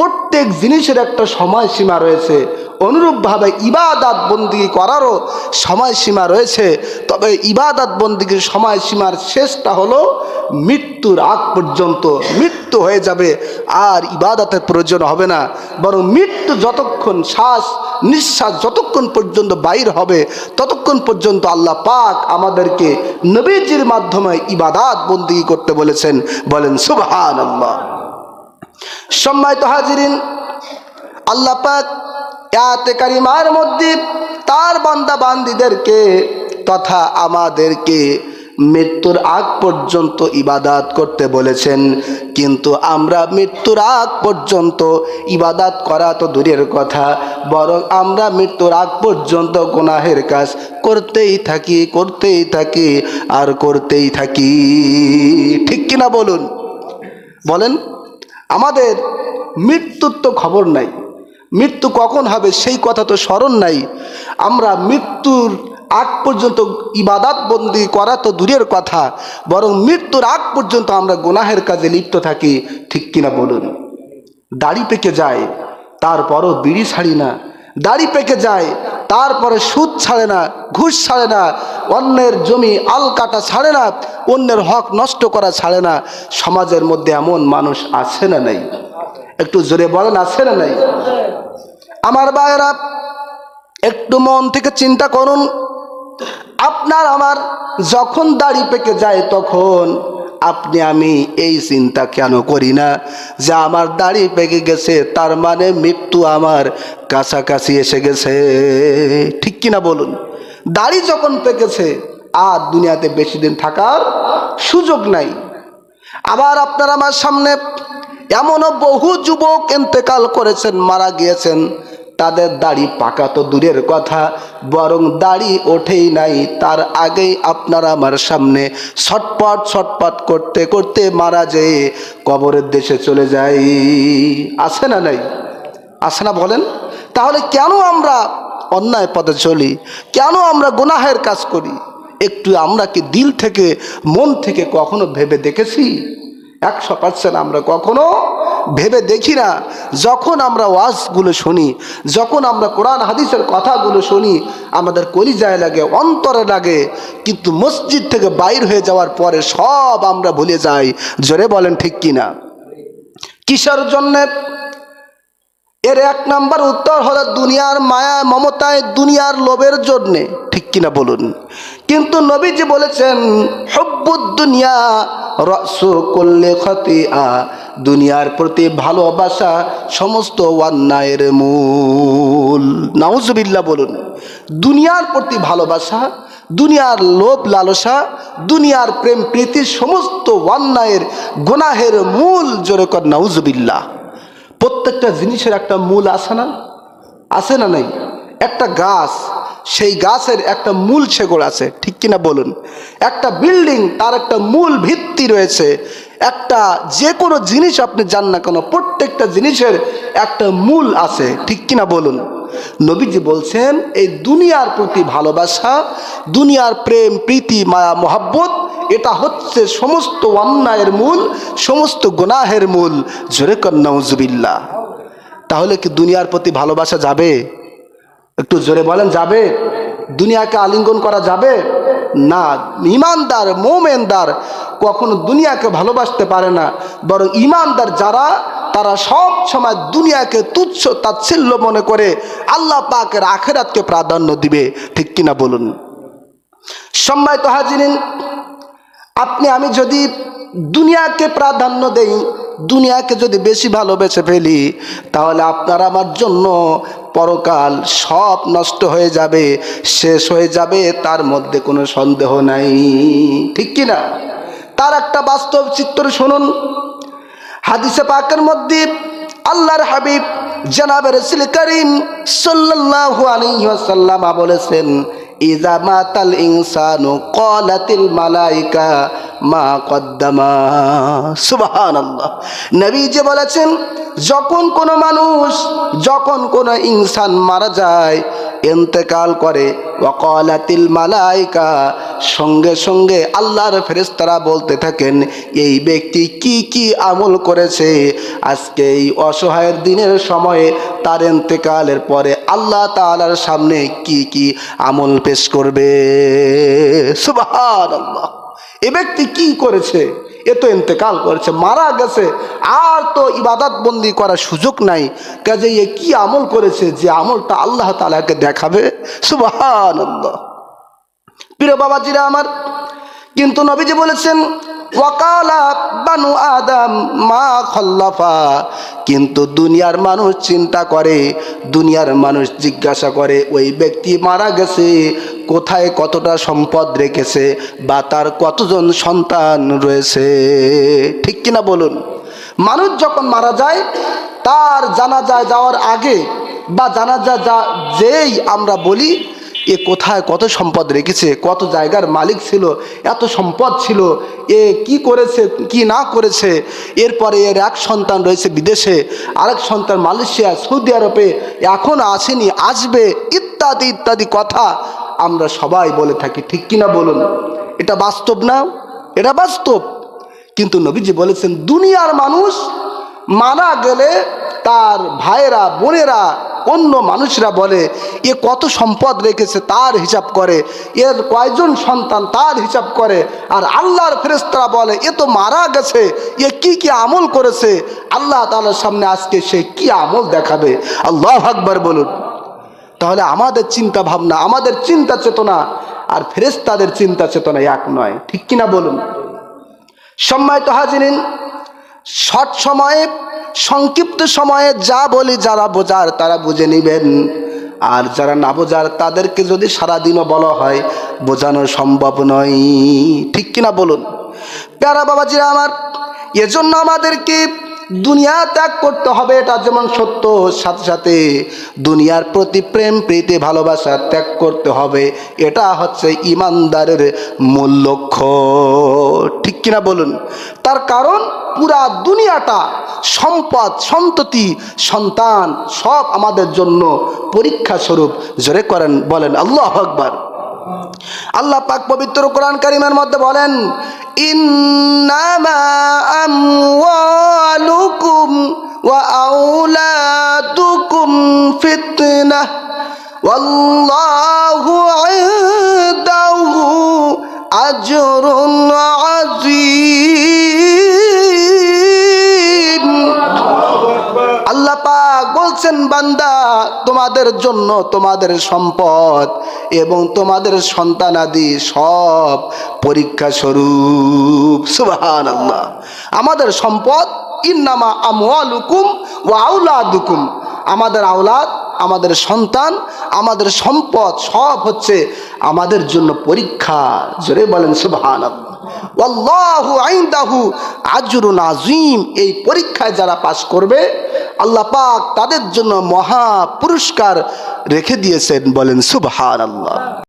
প্রত্যেক জিনিসের একটা সময়সীমা রয়েছে। অনুরূপভাবে ইবাদাত বন্দিগি করারও সময়সীমা রয়েছে। তবে ইবাদাত বন্দিগির সময়সীমার শেষটা হলো মৃত্যুর আগ পর্যন্ত। মৃত্যু হয়ে যাবে, আর ইবাদাতের প্রয়োজন হবে না। বরং মৃত্যু যতক্ষণ শ্বাস নিঃশ্বাস যতক্ষণ পর্যন্ত বাইর হবে, ততক্ষণ পর্যন্ত আল্লাহ পাক আমাদেরকে নবীজির মাধ্যমে ইবাদাত বন্দিগি করতে বলেছেন। বলেন সুবহান আল্লাহ সম্মানিত হাজিরিন, আল্লাহ পাক এতে কারিমার মধ্যে তার বান্দা বান্দিদেরকে তথা আমাদেরকে মৃত্যুর আগ পর্যন্ত ইবাদাত করতে বলেছেন। কিন্তু আমরা মৃত্যুর আগ পর্যন্ত ইবাদাত করা তো দূরের কথা, বরং আমরা মৃত্যুর আগ পর্যন্ত গুনাহের কাজ করতেই থাকি করতেই থাকি, আর করতেই থাকি। ঠিক কিনা বলুন? বলেন। আমাদের মৃত্যুর তো খবর নাই। মৃত্যু কখন হবে সেই কথা তো স্মরণ নাই। আমরা মৃত্যুর আগ পর্যন্ত ইবাদাত বন্দি করা তো দূরের কথা, বরং মৃত্যুর আগ পর্যন্ত আমরা গুনাহের কাজে লিপ্ত থাকি, ঠিক কিনা বলুন? দাড়ি পেকে যায়, তারপরও বিড়ি ছাড়ি না। দাড়ি পেকে যায় তারপরে সুদ ছাড়ে না, ঘুষ ছাড়ে না, অন্যের জমি আল কাটা ছাড়ে না, অন্যের হক নষ্ট করা ছাড়ে না। সমাজের মধ্যে এমন মানুষ আছে না নাই? একটু জোরে বলেন, আছে না নেই? আমার ভাইয়েরা, একটু মন থেকে চিন্তা করুন। আপনার আমার যখন দাড়ি পেকে যায় তখন আপনি, আমি এই চিন্তা কেন করি না? যে আমার দাড়ি পেকে গেছে, তার মানে মৃত্যু আমার কাছাকাছি এসে গেছে। ঠিক কিনা বলুন? দাড়ি যখন পেকেছে, আর দুনিয়াতে বেশি দিন থাকার সুযোগ নাই। আবার আপনার আমার সামনে এমনও বহু যুবক ইন্তেকাল করেছেন, মারা গিয়েছেন। তাদের দাড়ি পাকা তো দূরের কথা, বরং দাড়ি ওঠেই নাই। তার আগেই আপনারা আমার সামনে ছটপট ছটপট করতে করতে মারা যেয়ে কবরের দেশে চলে যাই। আছে না নাই? আছে না বলেন? তাহলে কেন আমরা অন্যায় পথে চলি? কেন আমরা গুনাহের কাজ করি? একটু আমরা কি দিল থেকে, মন থেকে কখনো ভেবে দেখেছি? একশো পার্সেন্ট আমরা কখনো ভেবে দেখি না। যখন আমরা ওয়াজগুলো শুনি, যখন আমরা কোরআন, হাদিসের কথাগুলো শুনি, আমাদের কলিজায় লাগে, অন্তরে লাগে, কিন্তু মসজিদ থেকে বাইর হয়ে যাওয়ার পরে সব আমরা ভুলে যাই। জোরে বলেন ঠিক কিনা? কিসের জন্যে? এর এক নাম্বার উত্তর হলো দুনিয়ার মায়া, মমতায়, দুনিয়ার লোভের জন্যে। ঠিক কিনা বলুন? কিন্তু নবীজি বলেছেন, হব্বুদ দুনিয়া রসু করলে ক্ষতি আ, দুনিয়ার প্রতি ভালোবাসা সমস্ত অন্যায়ের মূল। নাউজবিল্লা বলুন, দুনিয়ার প্রতি ভালোবাসা, দুনিয়ার লোভ লালসা, দুনিয়ার প্রেম প্রীতির সমস্ত অন্যায়ের গোনাহের মূল জোরে কর নাউজবিল্লা প্রত্যেকটা জিনিসের একটা মূল আছে না? আছে না নাই? একটা গাছ সেই গাছের একটা মূল শেকড় আছে, ঠিক কিনা বলুন? একটা বিল্ডিং, তার একটা মূল ভিত্তি রয়েছে। একটা যে কোনো জিনিস আপনি যান না কেন, প্রত্যেকটা জিনিসের একটা মূল আছে, ঠিক কিনা বলুন? নবীজি বলছেন, এই দুনিয়ার প্রতি ভালোবাসা, দুনিয়ার প্রেম, প্রীতি, মায়া, মহাব্বত, এটা হচ্ছে সমস্ত অন্যায়ের মূল, সমস্ত গুনাহের মূল। জোরে কন্যাউজুবিল্লা তাহলে কি দুনিয়ার প্রতি ভালোবাসা যাবে? একটু জোরে বলেন, যাবে? দুনিয়াকে আলিঙ্গন করা যাবে? না, ইমানদার, মোমেনদার কখনো দুনিয়াকে ভালোবাসতে পারে না। বরং ইমানদার যারা, তারা সব সময় দুনিয়াকে তুচ্ছ তাচ্ছিল্য মনে করে আল্লাহ পাকের আখেরাতকে প্রাধান্য দিবে। ঠিক কিনা বলুন? সম্মানিত হাজিরিন, আপনি, আমি যদি দুনিয়াকে প্রাধান্য দেই দুনিয়াকে যদি বেশি ভালোবেসে ফেলি, তাহলে আপনার আমার জন্য পরকাল সব নষ্ট হয়ে যাবে, শেষ হয়ে যাবে, তার মধ্যে কোনো সন্দেহ নাই। ঠিক কি না? তার একটা বাস্তব চিত্র শুনুন। হাদিসে পাকের মধ্যে আল্লাহর হাবিব জানাবের রসুল করিম সাল্লাল্লাহু আলাইহি ওয়াসাল্লাম বলেছেন ইজা মাতাল ইনসানু কলাতিল মালাইকা মা কদ্দামা। সুবাহান নবী যে বলেছেন, যখন কোনো মানুষ, যখন কোনো ইনসান মারা যায়, এন্তেকাল করে, ওয়াকালাতিল মালাইকা, সঙ্গে সঙ্গে আল্লাহর ফেরেশতারা বলতে থাকেন, এই ব্যক্তি কি কি আমল করেছে? আজকে এই অসহায়ের দিনের সময়ে তার এন্তেকালের পরে আল্লাহ তালার সামনে কি কি আমল পেশ করবে? সুবহান আল্লাহ এ ব্যক্তি কি করেছে? এ তো ইন্তেকাল করেছে, মারা গেছে। আর তো ইবাদত বন্দি করার সুযোগ নাই। কাজে এ কি আমল করেছে? যে আমলটা আল্লাহ তালাকে দেখাবে। সুবাহান প্রিয় বাবাজিরা আমার, কিন্তু নবীজি বলেছেন, ওয়াকালা বানু আদম মা খল্লাফা। কিন্তু দুনিয়ার মানুষ চিন্তা করে, দুনিয়ার মানুষ জিজ্ঞাসা করে, ওই ব্যক্তি মারা গেছে কোথায় কতটা সম্পদ রেখেছে বা তার কতজন সন্তান রয়েছে? ঠিক কিনা বলুন? মানুষ যখন মারা যায়, তার জানাজা যাওয়ার আগে বা জানাজা যা যেই আমরা বলি, এ কোথায় কত সম্পদ রেখেছে, কত জায়গার মালিক ছিল, এত সম্পদ ছিল, এ কি করেছে, কি না করেছে, এরপরে এর এক সন্তান রয়েছে বিদেশে, আরেক সন্তান মালয়েশিয়া, সৌদি আরবে, এখন আসেনি, আসবে, ইত্যাদি ইত্যাদি কথা আমরা সবাই বলে থাকি, ঠিক কিনা বলুন? এটা বাস্তব না? এটা বাস্তব। কিন্তু নবীজি বলেছেন, দুনিয়ার মানুষ মারা গেলে তার ভাইয়েরা, বোনেরা, অন্য মানুষরা বলে, এ কত সম্পদ রেখেছে, তার হিসাব করে, এর কয়জন সন্তান তার হিসাব করে, আর আল্লাহর ফেরেস্তারা বলে, এ তো মারা গেছে, এ কি কি আমল করেছে, আল্লাহ তালার সামনে আজকে সে কি আমল দেখাবে? আল্লাহ আকবর বলুন। তাহলে আমাদের চিন্তা ভাবনা, আমাদের চিন্তা চেতনা আর ফেরেস্তাদের চিন্তা চেতনা এক নয়। ঠিক কিনা বলুন? সম্মানিত হাজিরিন শর্ট সময়ে, সংক্ষিপ্ত সময়ে যা বলি, যারা বোঝার তারা বুঝে নেবেন। আর যারা না বোঝার, তাদেরকে যদি সারাদিনও বলা হয়, বোঝানো সম্ভব নয়। ঠিক কিনা বলুন? প্যারা বাবাজিরা আমার, এজন্য আমাদেরকে দুনিয়া ত্যাগ করতে হবে, এটা যেমন সত্য, সাথে সাথে দুনিয়ার প্রতি প্রেম, প্রীতি, ভালোবাসা ত্যাগ করতে হবে, এটা হচ্ছে ইমানদারের মূল লক্ষ্য। ঠিক কিনা বলুন? তার কারণ পুরা দুনিয়াটা সম্পদ, সন্ততি, সন্তান সব আমাদের জন্য পরীক্ষা স্বরূপ জোরে করেন, বলেন, আল্লাহ আকবার। আল্লাহ পাক পবিত্র কোরআন কারিমের মধ্যে বলেন, ইন্নামা আমওয়ালুকুম ওয়া আওলাদুকুম ফিতনাহ, ওয়াল্লাহু ইনদাহু আজরুন তোমাদের জন্য তোমাদের সম্পদ এবং তোমাদের সন্তান আদি সব পরীক্ষা স্বরূপ। সুবাহান আমাদের সম্পদ ইন্নামা আমওয়ালুকুম ওয়া আউলাদুকুম আমাদের আওলাদ আমাদের সন্তান, আমাদের সম্পদ সব হচ্ছে আমাদের জন্য পরীক্ষা। জোরে বলেন সুবহান এই পরীক্ষায় যারা পাশ করবে, আল্লাহ পাক তাদের জন্য মহা পুরস্কার রেখে দিয়েছেন বলেন সুবহান আল্লাহ